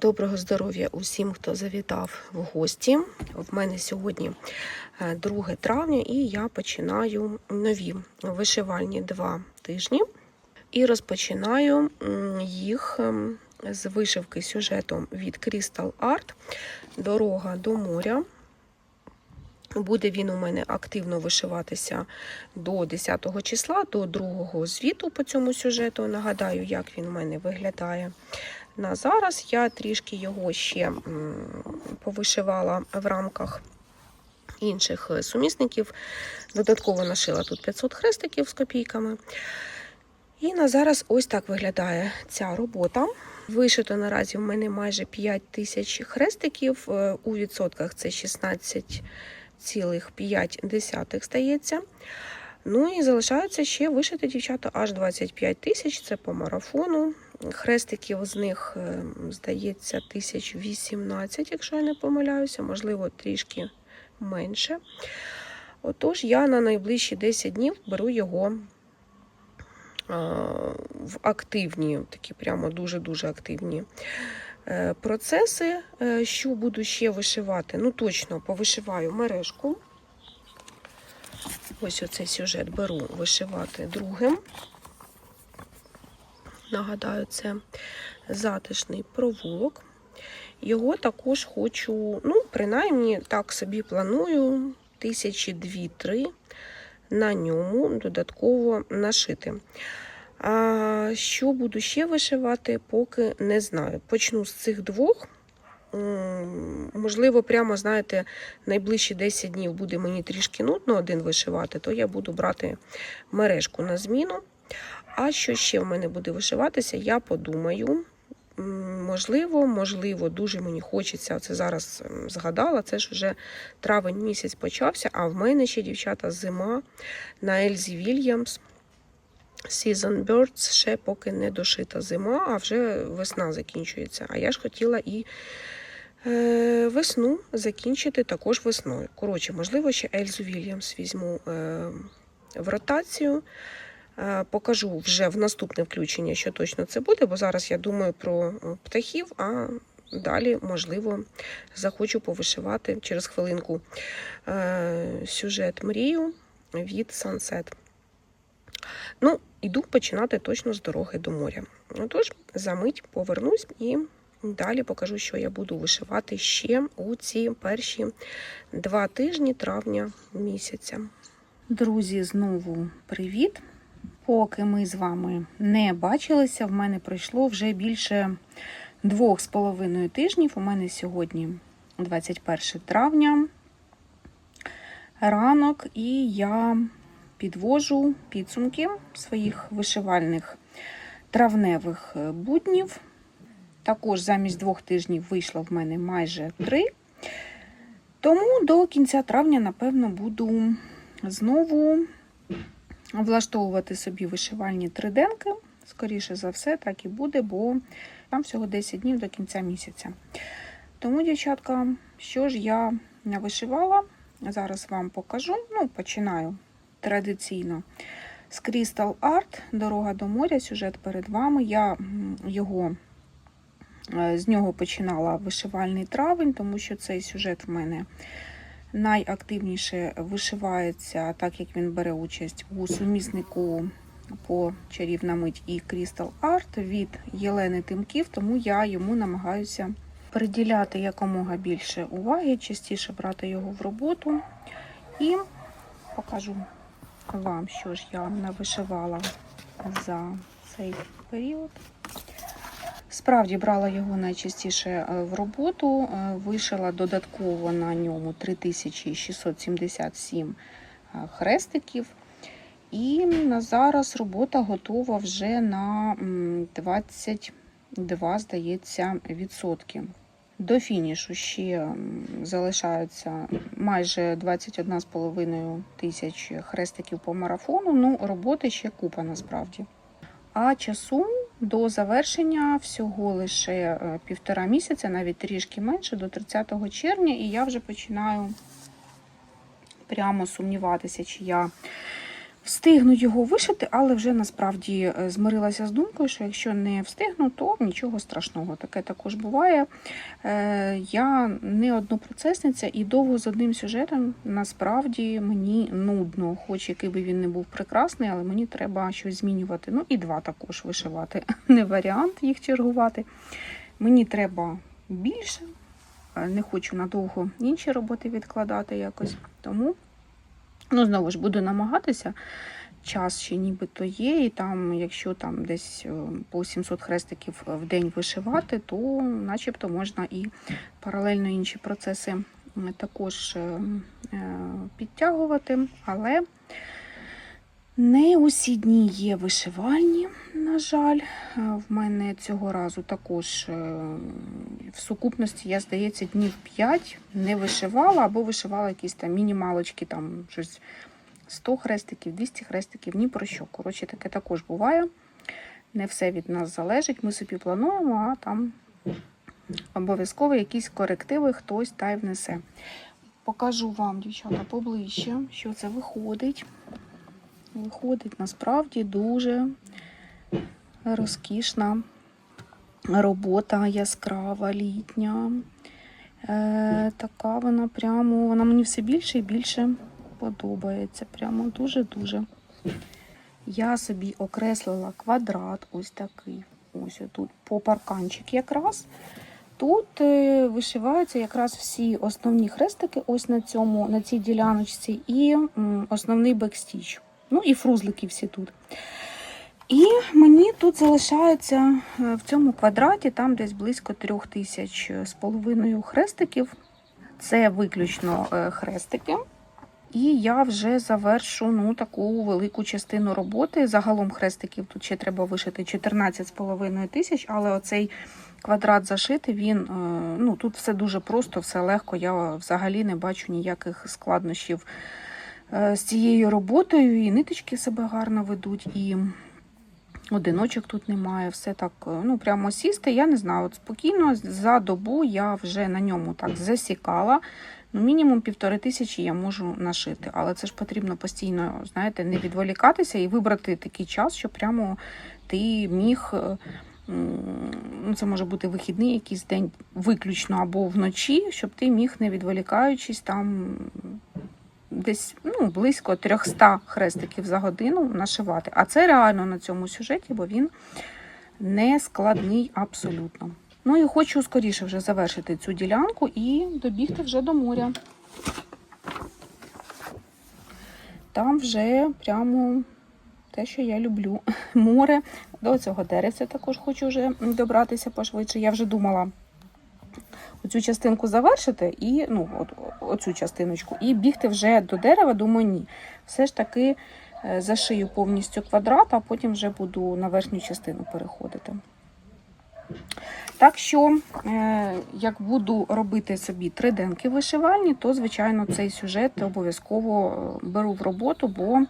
Доброго здоров'я усім, хто завітав в гості. В мене сьогодні е, 2 травня, і я починаю нові вишивальні два тижні. І розпочинаю їх ем, з вишивки сюжетом від Crystal Art Дорога до моря. Буде він у мене активно вишиватися до 10 числа, до другого звіту по цьому сюжету. Нагадаю, як він у мене виглядає на зараз. Я трішки його ще повишивала в рамках інших е, сумісників. Додатково нашила тут 500 хрестиків з копійками. І на зараз ось так виглядає ця робота. Вишито наразі в мене майже 5 тисяч хрестиків. е, У відсотках це 16,5 здається. Ну і залишаються ще вишити дівчата аж 25 тисяч. Це по марафону. Хрестиків з них, е, здається, 1018, якщо я не помиляюся, можливо, трішки менше. Отож, я на найближчі 10 днів беру його в активні, такі прямо дуже-дуже активні е, процеси. Е, Що буду ще вишивати? Ну, точно повишиваю мережку. Ось оцей сюжет беру вишивати другим. Нагадаю, це затишний провулок. Його також хочу, ну, принаймні, так собі планую, тисячі дві-три на ньому додатково нашити. А що буду ще вишивати, поки не знаю. Почну з цих двох. Можливо, прямо, знаєте, найближчі 10 днів буде мені трішки нудно один вишивати, то я буду брати мережку на зміну. А що ще в мене буде вишиватися, я подумаю. Можливо, можливо, дуже мені хочеться. Це зараз згадала. Це ж вже травень місяць почався, а в мене ще дівчата зима на Ельзі Вільямс. Season Birds ще поки не дошита зима, а вже весна закінчується. А я ж хотіла і е, весну закінчити також весною. Коротше, можливо, ще Ельзу Вільямс візьму е, в ротацію. Е, Покажу вже в наступне включення, що точно це буде, бо зараз я думаю про е, птахів, а далі, можливо, захочу повишивати через хвилинку е, сюжет мрію від Sunset. Ну, іду починати точно з дороги до моря. Отож, за мить повернусь і далі покажу, що я буду вишивати ще у ці перші два тижні травня місяця. Друзі, знову привіт! Поки ми з вами не бачилися, в мене пройшло вже більше двох з половиною тижнів. У мене сьогодні 21 травня, ранок, і я підвожу підсумки своїх вишивальних травневих буднів. Також замість двох тижнів вийшло в мене майже три. Тому до кінця травня, напевно, буду знову влаштовувати собі вишивальні триденки. Скоріше за все, так і буде, бо там всього 10 днів до кінця місяця. Тому, дівчатка, що ж я навишивала, зараз вам покажу. Ну, починаю традиційно з Crystal Art, Дорога до моря, сюжет перед вами. Я його е, з нього починала вишивальний травень, тому що цей сюжет в мене найактивніше вишивається, так як він бере участь у суміснику по чарівна мить і Crystal Art від Єлени Тимків, тому я йому намагаюся приділяти якомога більше уваги, частіше брати його в роботу. І покажу вам, що ж я навишивала за цей період. Справді брала його найчастіше е, в роботу, е, вишила додатково на ньому 3677 е, хрестиків. І на зараз робота готова вже на 22, здається, відсотки. До фінішу ще залишаються майже 21,5 тисяч хрестиків по марафону. Ну, роботи ще купа насправді. А часу до завершення всього лише е, півтора місяця, навіть трішки менше, до 30 червня, і я вже починаю прямо сумніватися, чи я Встигну його вишити, але вже насправді е, змирилася з думкою, що якщо не встигну, то нічого страшного. Таке також буває. Е, Я не однопроцесниця і довго з одним сюжетом насправді мені нудно, хоч який би він не був прекрасний, але мені треба щось змінювати. Ну і два також вишивати. Не варіант їх чергувати. Мені треба більше. Е, Не хочу надовго інші роботи відкладати якось. Тому, ну, знову ж буду намагатися. Час ще нібито є, і там, якщо там десь е, по 700 хрестиків в день вишивати, то начебто можна і паралельно інші процеси також е, е, підтягувати. Але не усі дні є вишивальні, на жаль. Е, В мене цього разу також е, в сукупності, я здається, днів 5 не вишивала або вишивала якісь там мінімалочки, там щось 100 хрестиків, 200 хрестиків, ні про що. Коротше, таке також буває. Не все від нас залежить. Ми собі плануємо, а там обов'язково якісь корективи хтось та й внесе. Покажу вам, дівчата, поближче, що це виходить. Виходить насправді дуже розкішна робота, яскрава, літня. Е, така вона прямо, вона мені все більше і більше подобається. Прямо дуже-дуже. Я собі окреслила квадрат, ось такий. Ось тут по парканчик якраз. Тут е, вишиваються якраз всі основні хрестики, ось на цьому, на цій діляночці, і основний бекстіч. Ну і фрузлики всі тут. І мені тут залишається е, в цьому квадраті там десь близько трьох тисяч з половиною хрестиків. Це виключно е, хрестики. І я вже завершу ну, таку велику частину роботи. Загалом хрестиків тут ще треба вишити 14,5 тисяч, але оцей квадрат зашити, він е, ну, тут все дуже просто, все легко. Я взагалі не бачу ніяких складнощів з цією роботою. І ниточки себе гарно ведуть, і одиночок тут немає. Все так, е, ну прямо сісти. Я не знаю, от спокійно за добу я вже на ньому так засікала. Ну, мінімум півтори тисячі я можу нашити, але це ж потрібно постійно, знаєте, не відволікатися і вибрати такий час, щоб прямо ти міг. е, Ну, це може бути вихідний якийсь день виключно або вночі, щоб ти міг, не відволікаючись, там десь ну, близько 300 хрестиків за годину нашивати. А це реально на цьому сюжеті, бо він не складний абсолютно. Ну і хочу скоріше вже завершити цю ділянку і добігти вже до моря. Там вже прямо те, що я люблю. Море. До цього деревця також хочу вже добратися пошвидше. Я вже думала оцю частинку завершити і ну, от, оцю частиночку, і бігти вже до дерева, думаю, ні. Все ж таки е, зашию повністю квадрат, а потім вже буду на верхню частину переходити. Так що, е, як буду робити собі триденки вишивальні, то, звичайно, цей сюжет обов'язково е, беру в роботу, бо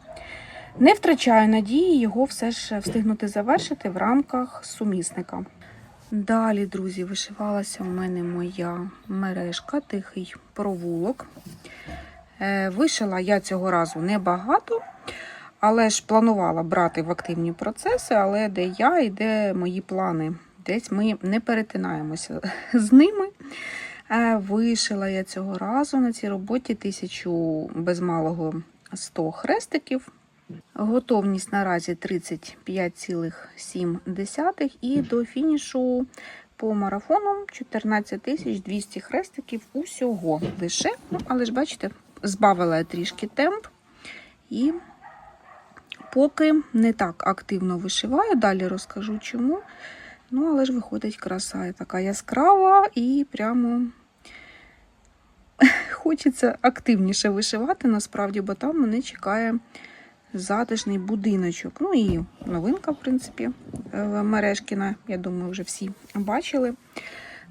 не втрачаю надії його все ж встигнути завершити в рамках сумісника. Далі, друзі, вишивалася у мене моя мережка, тихий провулок. Е, Вишила я цього разу небагато, але ж планувала брати в активні процеси, але де я і де мої плани. Десь ми не перетинаємося з ними. Е, Вишила я цього разу на цій роботі тисячу без малого 100 хрестиків. Готовність наразі 35,7 і до фінішу по марафону 14 200 хрестиків усього лише. Ну, але ж бачите, збавила я трішки темп і поки не так активно вишиваю, далі розкажу чому. Ну, але ж виходить краса така яскрава і прямо хочеться активніше вишивати, насправді, бо там мене чекає затишний будиночок. Ну і новинка, в принципі, е, Мережкіна. Я думаю, вже всі бачили.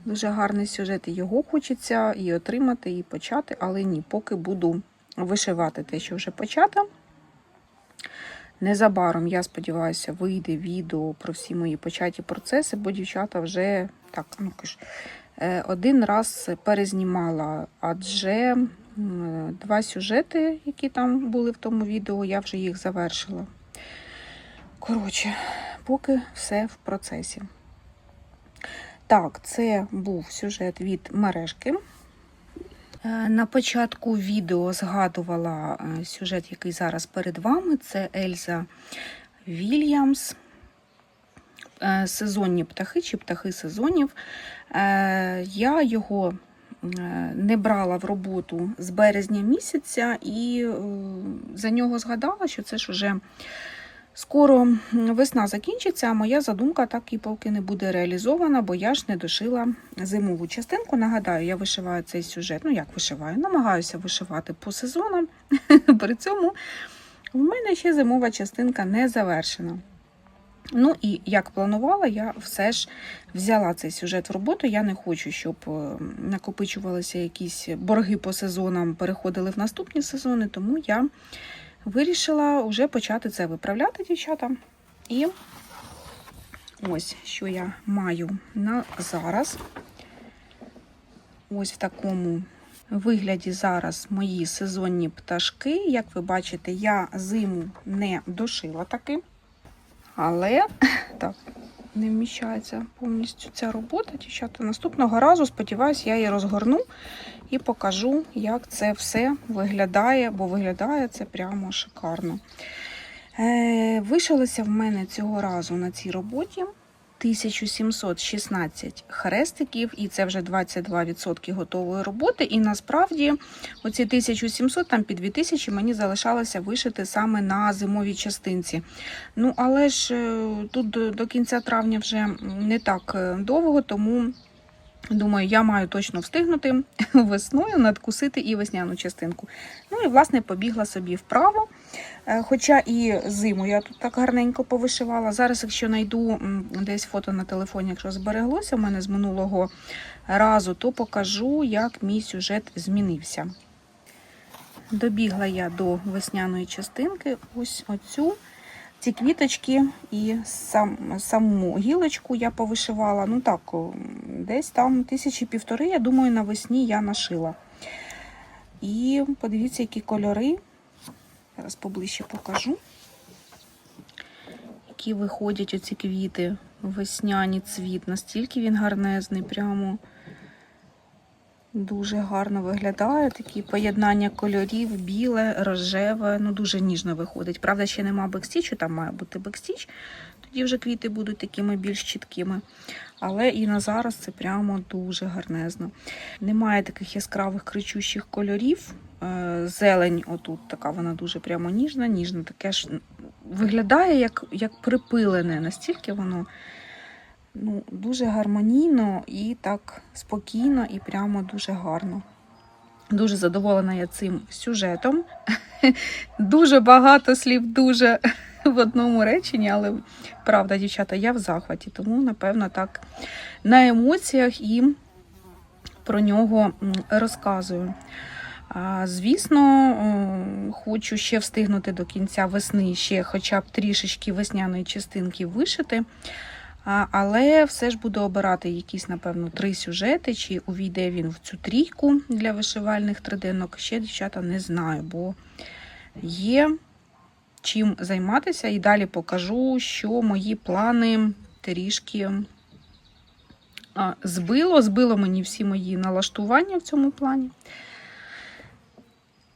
Дуже гарний сюжет. І його хочеться і отримати, і почати, але ні, поки буду вишивати те, що вже почато. Незабаром, я сподіваюся, вийде відео про всі мої початі процеси, бо дівчата вже так, ну кажу, е, один раз перезнімала, адже Два сюжети, які там були в тому відео, я вже їх завершила. Коротше, поки все в процесі. Так, це був сюжет від мережки. Е, На початку відео згадувала е, сюжет, який зараз перед вами. Це Ельза Вільямс. Е, Сезонні птахи чи птахи сезонів. Я його не брала в роботу з березня місяця і е, за нього згадала, що це ж уже скоро весна закінчиться, а моя задумка так і поки не буде реалізована, бо я ж не дошила зимову частинку. Нагадаю, я вишиваю цей сюжет. Ну як вишиваю? Намагаюся вишивати по сезонам. При цьому в мене ще зимова частинка не завершена. Ну і як планувала, я все ж взяла цей сюжет в роботу. Я не хочу, щоб е, накопичувалися якісь борги по сезонам, переходили в наступні сезони, тому я вирішила вже почати це виправляти, дівчата. І ось що я маю на зараз. Ось в такому вигляді зараз мої сезонні пташки. Як ви бачите, я зиму не дошила таки. Але так, не вміщається повністю ця робота, дівчата. Наступного разу, сподіваюся, я її розгорну і покажу, як це все виглядає, бо виглядає це прямо шикарно. Е, вишилося в мене цього разу на цій роботі 1716 хрестиків, і це вже 22% готової роботи. І насправді оці 1700, там під 2000 мені залишалося вишити саме на зимовій частинці. Ну, але ж е, тут до, кінця травня вже не так е, довго, тому думаю, я маю точно встигнути весною надкусити і весняну частинку. Ну і власне побігла собі вправо. Е, Хоча і зиму я тут так гарненько повишивала. Зараз, якщо знайду десь фото на телефоні, якщо збереглося в мене з минулого разу, то покажу, як мій сюжет змінився. Добігла я до весняної частинки. Ось оцю. Ці квіточки і сам, саму гілочку я повишивала. Ну так, десь там тисячі півтори, я думаю, навесні я нашила. І подивіться, які кольори. Зараз поближче покажу. Які виходять оці квіти, весняні цвіт. Настільки він гарнезний, прямо дуже гарно виглядає. Такі поєднання кольорів, біле, рожеве, ну дуже ніжно виходить. Правда, ще нема бекстічу, там має бути бекстіч. Тоді вже квіти будуть такими більш чіткими. Але і на зараз це прямо дуже гарнезно. Немає таких яскравих кричущих кольорів. Е, Зелень, отут така вона дуже прямо ніжна, ніжна, таке ж виглядає як, як припилене, настільки воно ну, дуже гармонійно і так спокійно, і прямо дуже гарно. Дуже задоволена я цим сюжетом. Дуже багато слів, дуже в одному реченні, але правда, дівчата, я в захваті, тому, напевно, так на емоціях і про нього розказую. Звісно, хочу ще встигнути до кінця весни ще хоча б трішечки весняної частинки вишити. Але все ж буду обирати якісь, напевно, три сюжети, чи увійде він в цю трійку для вишивальних триденок. Ще, дівчата, не знаю, бо є чим займатися. І далі покажу, що мої плани трішки збило. Збило мені всі мої налаштування в цьому плані.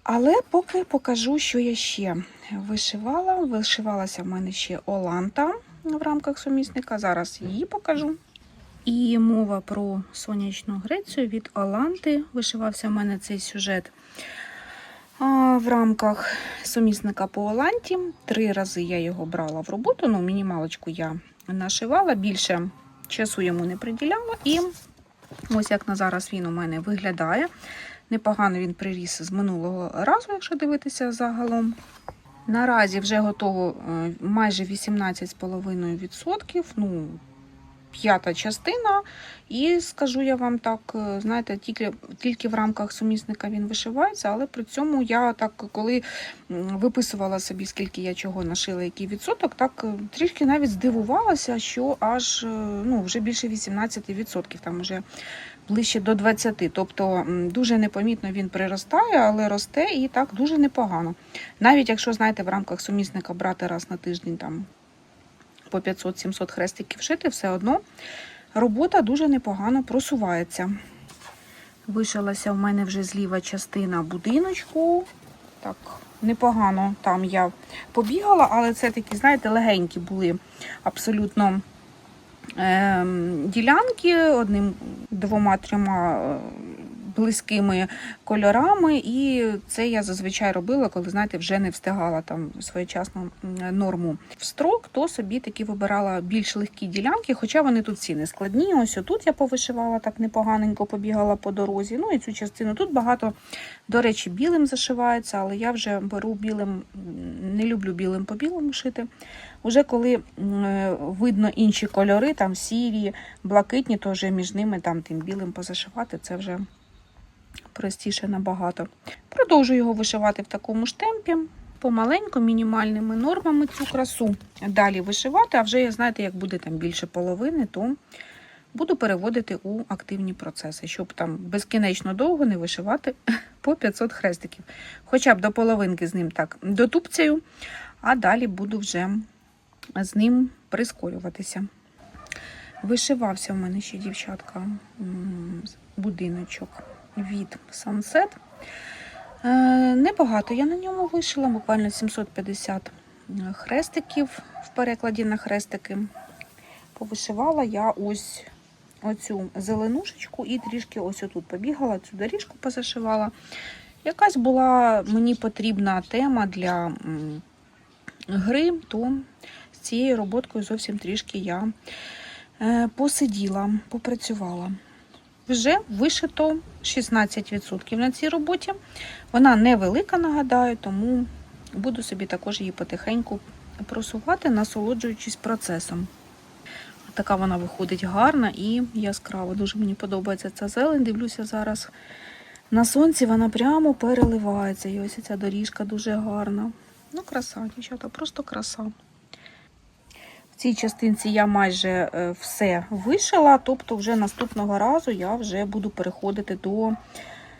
Але поки покажу, що я ще вишивала. Вишивалася в мене ще Оланта в рамках сумісника. Зараз її покажу. І мова про сонячну Грецію від Оланти. Вишивався в мене цей сюжет в рамках сумісника по Оланті. Три рази я його брала в роботу. Ну, мінімалочку я нашивала, більше часу йому не приділяла. І ось як на зараз він у мене виглядає. Непогано він приріс з минулого разу, якщо дивитися загалом. Наразі вже готово е, майже 18,5%. Ну, п'ята частина. І скажу я вам так, е, знаєте, тільки, тільки в рамках сумісника він вишивається, але при цьому я так, коли виписувала собі, скільки я чого нашила, який відсоток, так е, трішки навіть здивувалася, що аж е, ну, вже більше 18%, там вже ближче до 20%. Тобто дуже непомітно він приростає, але росте і так дуже непогано. Навіть якщо, знаєте, в рамках сумісника брати раз на тиждень там по 500-700 хрестиків шити, все одно робота дуже непогано просувається. Вишилася в мене вже зліва частина будиночку. Так, непогано там я побігала, але це такі, знаєте, легенькі були абсолютно ем, ділянки одним, двома, трьома е, близькими кольорами. І це я зазвичай робила, коли, знаєте, вже не встигала там своєчасну норму в строк, то собі таки вибирала більш легкі ділянки, хоча вони тут всі не складні. Ось отут я повишивала так непоганенько, побігала по дорозі. Ну і цю частину тут багато, до речі, білим зашивається, але я вже беру білим, не люблю білим по білому шити. Уже коли видно інші кольори, там сірі, блакитні, то вже між ними там тим білим позашивати, це вже простіше набагато. Продовжую його вишивати в такому ж темпі, помаленьку, мінімальними нормами цю красу далі вишивати, а вже, знаєте, як буде там більше половини, то буду переводити у активні процеси, щоб там безкінечно довго не вишивати по 500 хрестиків. Хоча б до половинки з ним так дотупцяю, а далі буду вже з ним прискорюватися. Вишивався в мене ще дівчатка будиночок від Sunset. Е, Небагато я на ньому вишила, буквально 750 хрестиків в перекладі на хрестики. Повишивала я ось оцю зеленушечку і трішки ось отут побігала, цю доріжку позашивала. Якась була мені потрібна тема для гри, то з цією роботкою зовсім трішки я е, посиділа, попрацювала. Вже вишито 16% на цій роботі. Вона невелика, нагадаю, тому буду собі також її потихеньку просувати, насолоджуючись процесом. Така вона виходить гарна і яскрава. Дуже мені подобається ця зелень. Дивлюся зараз на сонці, вона прямо переливається. І ось ця доріжка дуже гарна. Ну, краса, дівчата, просто краса. Цій частинці я майже е, все вишила, тобто вже наступного разу я вже буду переходити до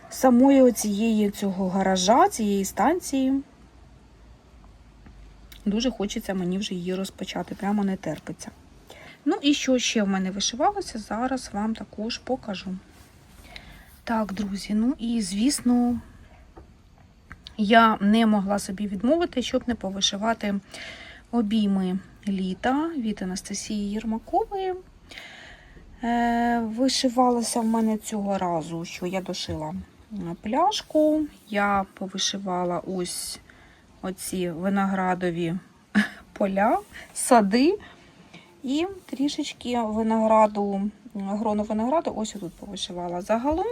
самої оцієї цього гаража, цієї станції. Дуже хочеться мені вже її розпочати, прямо не терпиться. Ну і що ще в мене вишивалося, зараз вам також покажу. Так, друзі, ну і звісно, я не могла собі відмовити, щоб не повишивати обійми літа від Анастасії Єрмакової. Е, Вишивалося в мене цього разу, що я дошила пляшку, я повишивала ось оці виноградові поля, сади. І трішечки винограду, грону винограду, ось тут повишивала. Загалом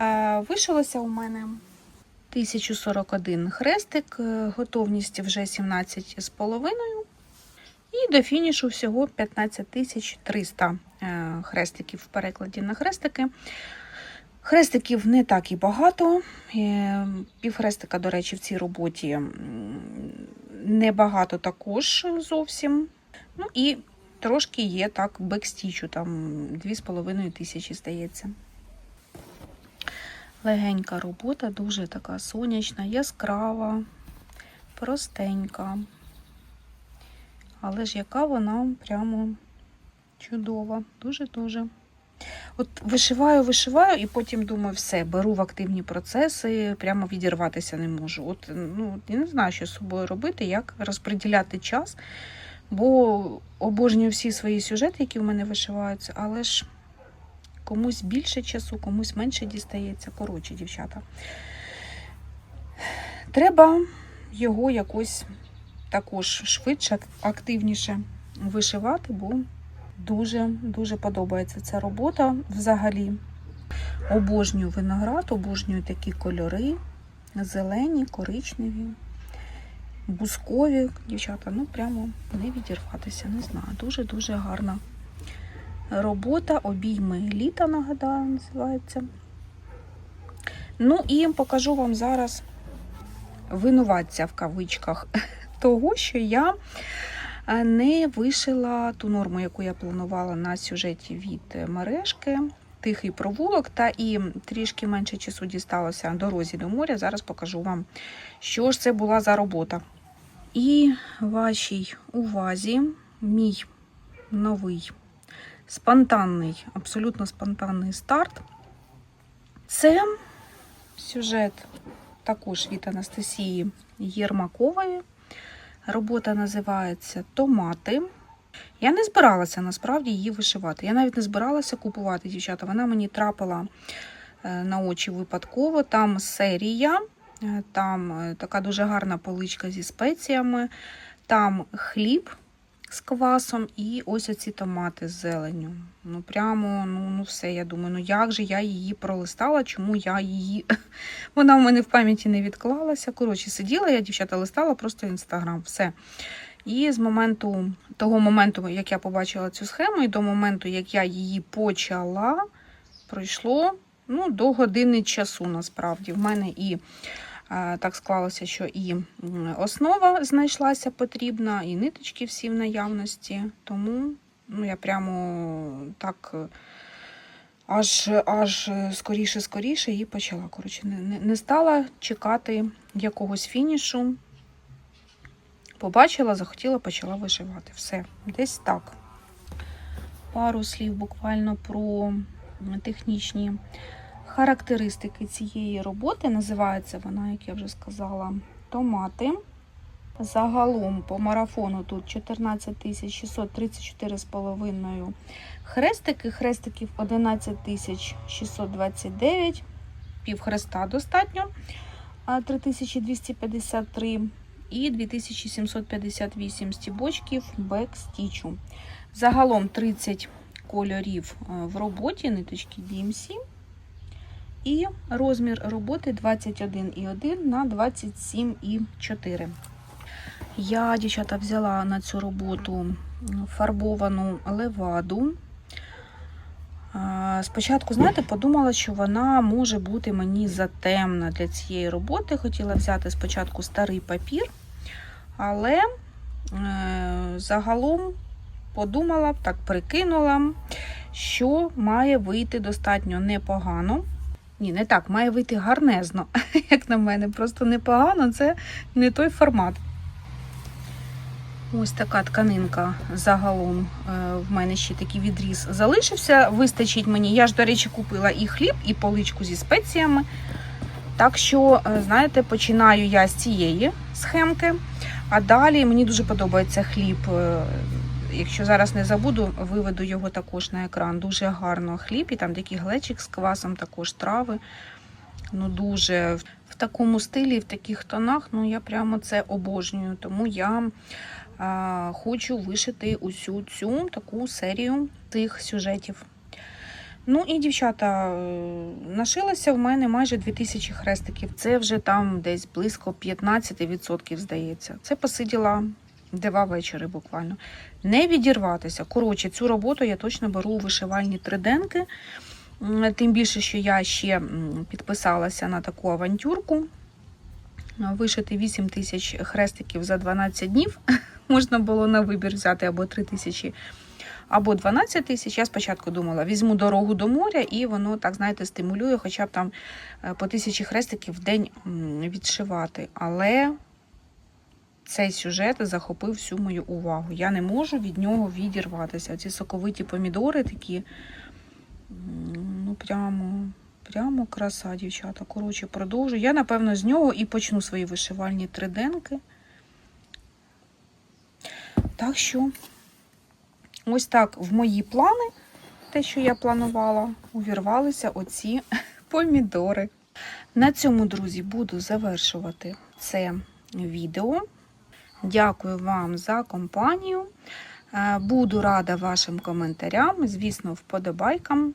е, вишилося у мене 1041 хрестик, е, готовність вже 17,5. І до фінішу всього 15300 е, хрестиків в перекладі на хрестики. Хрестиків не так і багато. Е, Півхрестика, до речі, в цій роботі небагато також зовсім. Ну і трошки є так бекстічу, там 2,5 тисячі, здається. Легенька робота, дуже така сонячна, яскрава, простенька. Але ж яка вона прямо чудова, дуже-дуже. От вишиваю, вишиваю, і потім думаю, все, беру в активні процеси, прямо відірватися не можу. От, ну, я не знаю, що з собою робити, як розподіляти час, бо обожнюю всі свої сюжети, які в мене вишиваються, але ж комусь більше часу, комусь менше дістається. Коротше, дівчата. Треба його якось також швидше, активніше вишивати, бо дуже дуже подобається ця робота взагалі. Обожнюю виноград, обожнюю такі кольори, зелені, коричневі, бускові. Дівчата, ну прямо не відірватися, не знаю. Дуже-дуже гарна Робота обійми літа, нагадаю, називається. Ну і покажу вам зараз винуватця в кавичках того, що я е, не вишила ту норму, яку я планувала на сюжеті від мережки. Тихий провулок, та і трішки менше часу дісталося дорозі до моря. Зараз покажу вам, що ж це була за робота. І вашій увазі мій новий спонтанний, абсолютно спонтанний старт. Це сюжет також від Анастасії Єрмакової. Робота називається Томати. Я не збиралася насправді її вишивати. Я навіть не збиралася купувати дівчата. Вона мені трапила е, на очі випадково. Там серія, е, там е, така дуже гарна поличка зі спеціями, там хліб з квасом і ось оці томати з зеленню. Ну прямо, ну, ну все, я думаю, ну як же я її пролистала, чому я її. Вона в мене в пам'яті не відклалася. Коротше, сиділа, я дівчата листала просто інстаграм. Все. І з моменту того моменту, як я побачила цю схему, і до моменту, як я її почала, пройшло ну, до години часу насправді. В мене і так склалося, що і основа знайшлася потрібна, і ниточки всі в наявності. Тому ну, я прямо так. е, Аж аж скоріше, скоріше і почала. Коротше, не, не стала чекати якогось фінішу. Побачила, захотіла, почала вишивати. Все, десь так. Пару слів буквально про технічні характеристики цієї роботи. Називається вона, як я вже сказала, томати. Загалом по марафону тут 14 634,5 хрестики. Хрестиків 11 629, пів хреста достатньо, 3253 і 2758 стібочків бекстічу. Загалом 30 кольорів е, в роботі, ниточки DMC. І розмір роботи 21,1 на 27,4. Я, дівчата, взяла на цю роботу фарбовану леваду. Спочатку, знаєте, подумала, що вона може бути мені затемна для цієї роботи. Хотіла взяти спочатку старий папір, але е, загалом подумала, так прикинула, що має вийти достатньо непогано. Ні, не так, має вийти гарнезно, як на мене. Просто непогано це не той формат. Ось така тканинка загалом е, в мене ще такий відріз залишився. Вистачить мені. Я ж, до речі, купила і хліб, і поличку зі спеціями. Так що, е, знаєте, починаю я з цієї схемки, а далі мені дуже подобається хліб. Якщо зараз не забуду, виведу його також на екран. Дуже гарно хліб, і там такий глечик з квасом, також трави. Ну, дуже в такому стилі, в таких тонах, ну я прямо це обожнюю. Тому я а, хочу вишити усю цю таку серію тих сюжетів. Ну і дівчата, е, нашилося в мене майже 2000 хрестиків. Це вже там десь близько 15%, здається. Це посиділа два вечори буквально. Не відірватися. Коротше, цю роботу я точно беру у вишивальні триденки. Тим більше, що я ще підписалася на таку авантюрку. Вишити 8 тисяч хрестиків за 12 днів. Можна було на вибір взяти або 3 тисячі, або 12 тисяч. Я спочатку думала, візьму дорогу до моря, і воно, так знаєте, стимулює хоча б там е, по тисячі хрестиків в день відшивати. Але цей сюжет захопив всю мою увагу. Я не можу від нього відірватися. Ці соковиті помідори такі, ну прямо, прямо краса, дівчата. Коротше, продовжу. Я, напевно, з нього і почну свої вишивальні триденки. Так що, ось так в мої плани, те, що я планувала, увірвалися оці помідори. На цьому, друзі, буду завершувати це відео. Дякую вам за компанію. Е, Буду рада вашим коментарям, звісно, вподобайкам.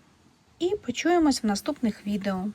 І почуємось в наступних відео.